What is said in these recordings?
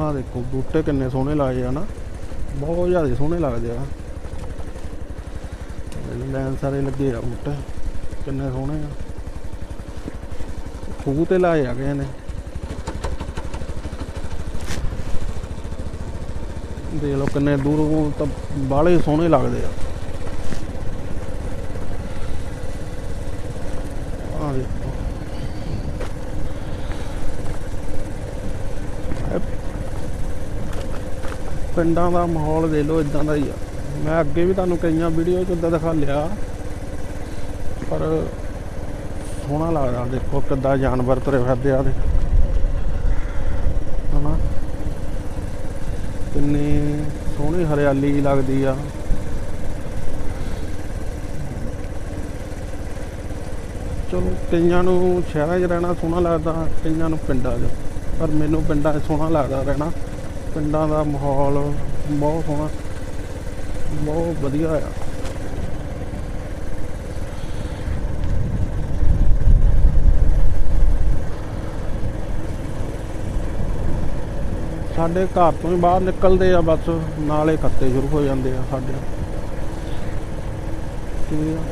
ਆਹ ਦੇਖੋ, ਬੂਟੇ ਕਿੰਨੇ ਸੋਹਣੇ ਲਾਏ ਆ ਨਾ। ਬਹੁਤ ਜ਼ਿਆਦਾ ਸੋਹਣੇ ਲੱਗਦੇ ਆ। ਲੈਣ ਸਾਰੇ ਲੱਗੇ ਆ ਬੂਟੇ, ਕਿੰਨੇ ਸੋਹਣੇ ਆ। ਖੂਹ ਤੇ ਲਾਏ ਆ ਗਏ ਨੇ। ਦੇਖ ਲਓ ਕਿੰਨੇ ਦੂਰੋਂ ਤਾਂ ਬਾਹਲੇ ਸੋਹਣੇ ਲੱਗਦੇ ਆ। ਆਹ ਦੇਖੋ ਇਹ ਪਿੰਡਾਂ ਦਾ ਮਾਹੌਲ ਦੇ ਲਓ, ਇਦਾਂ ਦਾ ਹੀ ਆ। ਮੈਂ ਅੱਗੇ ਵੀ ਤੁਹਾਨੂੰ ਕਈਆਂ ਵੀਡੀਓ 'ਚ ਉਦਾਂ ਦਿਖਾ ਲਿਆ, ਪਰ ਸੋਹਣਾ ਲੱਗਦਾ, ਦੇਖੋ ਕਿੱਦਾਂ ਜਾਨਵਰ ਤੁਰੇ ਫਿਰਦੇ ਆ ਦੇ ਹਨਾ? ਕਿੰਨੀ ਸੋਹਣੀ ਹਰਿਆਲੀ ਲੱਗਦੀ ਆ। ਚਲੋ, ਕਈਆਂ ਨੂੰ ਸ਼ਹਿਰਾਂ 'ਚ ਰਹਿਣਾ ਸੋਹਣਾ ਲੱਗਦਾ, ਕਈਆਂ ਨੂੰ ਪਿੰਡਾਂ 'ਚ, ਪਰ ਮੈਨੂੰ ਪਿੰਡਾਂ 'ਚ ਸੋਹਣਾ ਲੱਗਦਾ ਰਹਿਣਾ। ਪਿੰਡਾਂ ਦਾ ਮਾਹੌਲ ਬਹੁਤ ਸੋਹਣਾ। ਬਹੁਤ ਵਧੀਆ ਆ। ਸਾਡੇ ਘਰ ਤੋਂ ਹੀ ਬਾਹਰ ਨਿਕਲਦੇ ਆ, ਬਸ ਨਾਲੇ ਖੱਤੇ ਸ਼ੁਰੂ ਹੋ ਜਾਂਦੇ ਆ ਸਾਡੇ। ਠੀਕ ਆ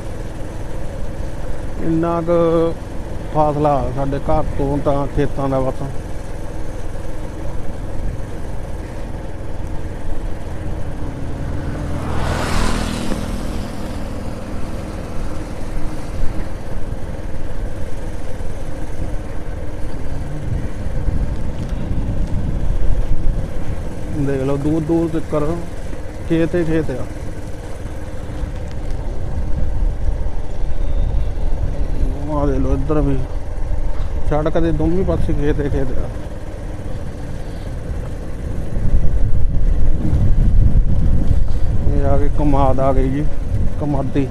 ਇੰਨਾ ਕੁ ਫਾਸਲਾ ਸਾਡੇ ਘਰ ਤੋਂ ਤਾਂ ਖੇਤਾਂ ਦਾ ਬਸ। ਦੇਖ ਲਓ, ਦੂਰ ਦੂਰ ਤੱਕ ਖੇਤ ਹੀ ਖੇਤ ਆ। ਆ ਦੇ ਲੋ ਇੱਧਰ ਵੀ। ਸੜਕ ਦੇ ਦੋਵੇਂ ਪਾਸੇ ਖੇਤ ਹੀ ਖੇਤ ਆ। ਇਹ ਆ ਗਈ ਕਮਾਦ, ਆ ਗਈ ਜੀ। ਕਮਾਦੀ।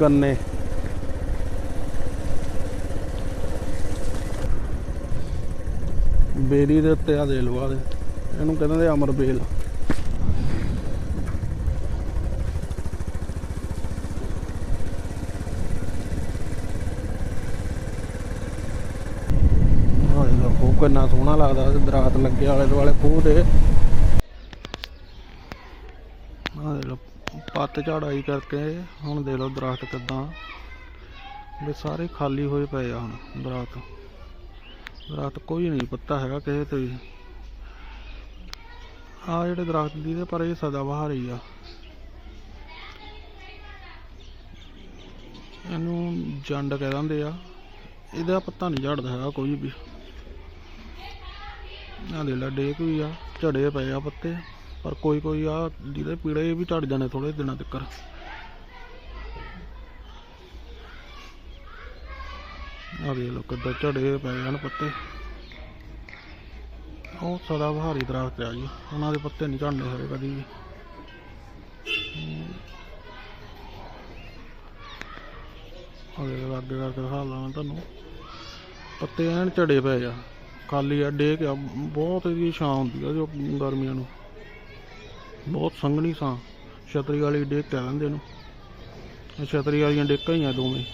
ਗੰਨੇ। ਬੇਰੀ ਦੇ ਉੱਤੇ ਆ ਦੇ ਲੋ ਆ ਦੇ ਇਹਨੂੰ ਕਹਿੰਦੇ ਨੇ ਅਮਰ ਬੇਲ। ਖੂਹ ਕਿੰਨਾ ਸੋਹਣਾ ਲੱਗਦਾ ਤੇ ਦਰਾਤ ਲੱਗੇ ਆਲੇ ਦੁਆਲੇ ਖੂਹ ਦੇ। ਪੱਤ ਝਾੜਾਈ ਕਰਕੇ ਹੁਣ ਦੇ ਲੋ ਦਰਖਤ ਕਿੱਦਾਂ। ਵੀ ਸਾਰੇ ਖਾਲੀ ਹੋਏ ਪਏ ਆ ਹੁਣ ਦਰਖਤ ਦਰਖਤ ਕੋਈ ਨਹੀਂ, ਪੱਤਾ ਹੈਗਾ ਕਿਸੇ ਤੇ ਵੀ। ਆ ਜਿਹੜੇ ਦਰਖਤ ਦੀ ਦੇ ਪਰ ਇਹ ਸਦਾ ਬਹਾਰ ਹੀ ਆ। ਇਹਨੂੰ ਜੰਡ ਕਹਿ ਦਿੰਦੇ ਆ। ਇਹਦਾ ਪੱਤਾ ਨਹੀਂ ਝੜਦਾ ਹੈਗਾ ਕੋਈ ਵੀ। ਆ ਦੇ ਲੈ, ਡੇਕ ਵੀ ਆ, ਝੜੇ ਪਏ ਆ ਪੱਤੇ। ਪਰ ਕੋਈ ਕੋਈ ਆ, ਜਿਹਦੇ ਪੀੜੇ ਵੀ ਝੜ ਜਾਣੇ ਥੋੜੇ ਦਿਨਾਂ ਤੱਕ। ਆ ਦੇ ਲੋ ਕਿੱਦਾਂ ਝੜੇ ਪਏ ਹਨ ਪੱਤੇ। ਉਹ ਸਦਾ ਬਹਾਰੀ ਦਰਖਤ ਆ ਜੀ। ਉਹਨਾਂ ਦੇ ਪੱਤੇ ਨਹੀਂ ਝੜਨੇ ਹਰੇ ਕਦੀ ਵੀ। ਅਗੇ ਅੱਗੇ ਕਰਕੇ ਦਿਖਾ ਲਾਂ ਤੁਹਾਨੂੰ। ਪੱਤੇ ਐਨ ਝੜੇ ਪਏ ਆ। ਖਾਲੀ ਆ, ਡੇਕ ਆ। ਬਹੁਤ ਇਹਦੀ ਛਾਂ ਹੁੰਦੀ ਆ ਜੋ ਗਰਮੀਆਂ ਨੂੰ। ਬਹੁਤ ਸੰਘਣੀ ਛਾਂ। ਛਤਰੀ ਵਾਲੀ ਡੇਕ ਕਹਿ ਲੈਂਦੇ ਨੂੰ ਛਤਰੀ ਵਾਲੀਆਂ ਡੇਕਾਂ ਹੀ ਆ ਦੋਵੇਂ।